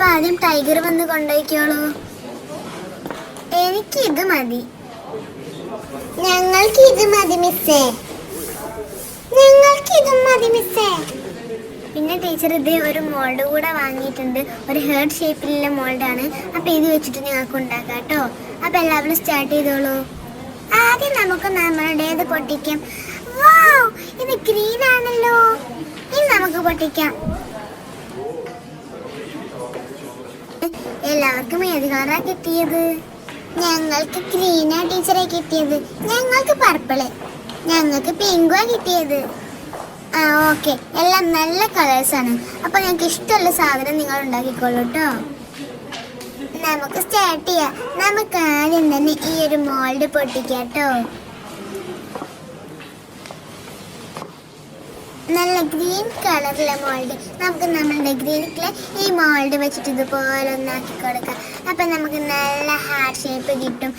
അപ്പൊ ആദ്യം ടൈഗർ വന്ന് കൊണ്ടുപോയിക്കോളൂ എനിക്ക് ഇത് മതി. ഞങ്ങൾക്ക് ഇത് മതി മിസ്സേ. ഞങ്ങൾക്ക് ഇത് മതി മിസ്സേ. പിന്നെ ടീച്ചർ ഇത് ഒരു മോൾഡ് കൂടെ വാങ്ങിയിട്ടുണ്ട്. ഒരു ഹേർട്ട് ഷേപ്പിലുള്ള മോൾഡാണ്. അപ്പൊ ഇത് വെച്ചിട്ട് ഞങ്ങൾക്ക് ഉണ്ടാക്കാം കേട്ടോ. അപ്പൊ എല്ലാവരും സ്റ്റാർട്ട് ചെയ്തോളൂ. ആദ്യം നമുക്ക് നമ്മളുടേത് പൊട്ടിക്കാം. വാവ് ഇത് ഗ്രീൻ ആണല്ലോ. ഇനി നമുക്ക് പൊട്ടിക്കാം. എല്ലാവർക്കും ഏത് കളറാ കിട്ടിയത്? ഞങ്ങൾക്ക് ഗ്രീനാ ടീച്ചറെ കിട്ടിയത്. ഞങ്ങൾക്ക് പർപ്പിൾ. ഞങ്ങൾക്ക് പിങ്കുവാ കിട്ടിയത്. ആ ഓക്കെ. എല്ലാം നല്ല കളേഴ്സ് ആണ്. അപ്പൊ ഞങ്ങൾക്ക് ഇഷ്ടമുള്ള സാധനം നിങ്ങൾ ഉണ്ടാക്കിക്കോളൂ കേട്ടോ നമുക്ക് സ്റ്റാർട്ട് ചെയ്യാം. നമുക്ക് ആദ്യം തന്നെ ഈ ഒരു മോൾഡ് പൊട്ടിക്കാം കേട്ടോ നല്ല ഗ്രീൻ കളറിലെ മോൾഡ് നമുക്ക് നമ്മളുടെ ഗ്രീനിലെ ഈ മോൾഡ് വെച്ചിട്ട് ഇതുപോലെ ഒന്നാക്കി കൊടുക്കാം. അപ്പം നമുക്ക് നല്ല ഹാർട്ട് ഷേപ്പ് കിട്ടും.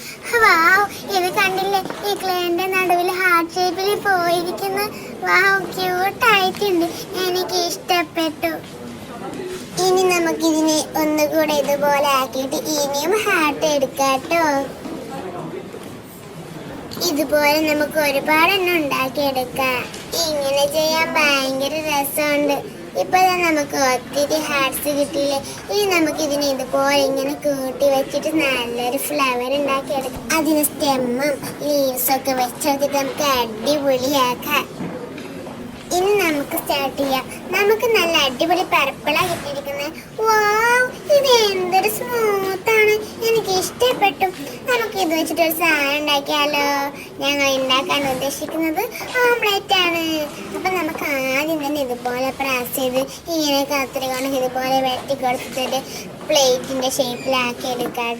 വാവ് ഇത് കണ്ടില്ലേ? ഈ ക്ലേന്റെ നടുവിൽ ഹാർട്ട് ഷേപ്പിൽ പോയിരിക്കുന്ന. വാവ് ക്യൂട്ടായിട്ടുണ്ട് എനിക്ക് ഇഷ്ടപ്പെട്ടു. ഇനി നമുക്കിതിനെ ഒന്നുകൂടെ ഇതുപോലെ ആക്കിയിട്ട് ഇനിയും ഹാർട്ട് എടുക്കാട്ടോ കേട്ടോ ഇതുപോലെ നമുക്ക് ഒരുപാട് എണ്ണം ഉണ്ടാക്കിയെടുക്കാം. ഇങ്ങനെ ചെയ്യാൻ ഭയങ്കര രസമുണ്ട്. ഇപ്പൊ നമുക്ക് ഒത്തിരി ഹാർട്സ് കിട്ടിയില്ലേ? ഇനി നമുക്ക് ഇതിനെ ഇതുപോലെ ഇങ്ങനെ കൂട്ടി വെച്ചിട്ട് നല്ലൊരു ഫ്ലവർ ഉണ്ടാക്കിയെടുക്കാം. അതിന് സ്റ്റെമ്മും ലീവ്സൊക്കെ വെച്ചെടുത്തിട്ട് നമുക്ക് അടിപൊളിയാക്കാം. ഇനി നമുക്ക് സ്റ്റാർട്ട് ചെയ്യാം. നമുക്ക് നല്ല അടിപൊളി പർപ്പിളാ കിട്ടിയിരിക്കുന്നത് വാവ് ഇത് എന്തൊരു സ്മൂത്ത് ആണ് എനിക്ക് ഇഷ്ടപ്പെട്ടു നമുക്ക് ഇത് വെച്ചിട്ട് ഒരു സാധനം ഉണ്ടാക്കിയാലോ? ഞങ്ങൾ ഉണ്ടാക്കാൻ ഉദ്ദേശിക്കുന്നത് ഓംലെറ്റ് ആണ്. അപ്പൊ നമുക്ക് ആദ്യം തന്നെ ഇതുപോലെ പ്രാസ് ചെയ്ത് ഇങ്ങനെ കത്തിരി കൊണ്ട് ഇതുപോലെ വെട്ടി കൊടുത്തിട്ട് പ്ലേറ്റിന്റെ ഷേപ്പിലാക്കി എടുക്കാം.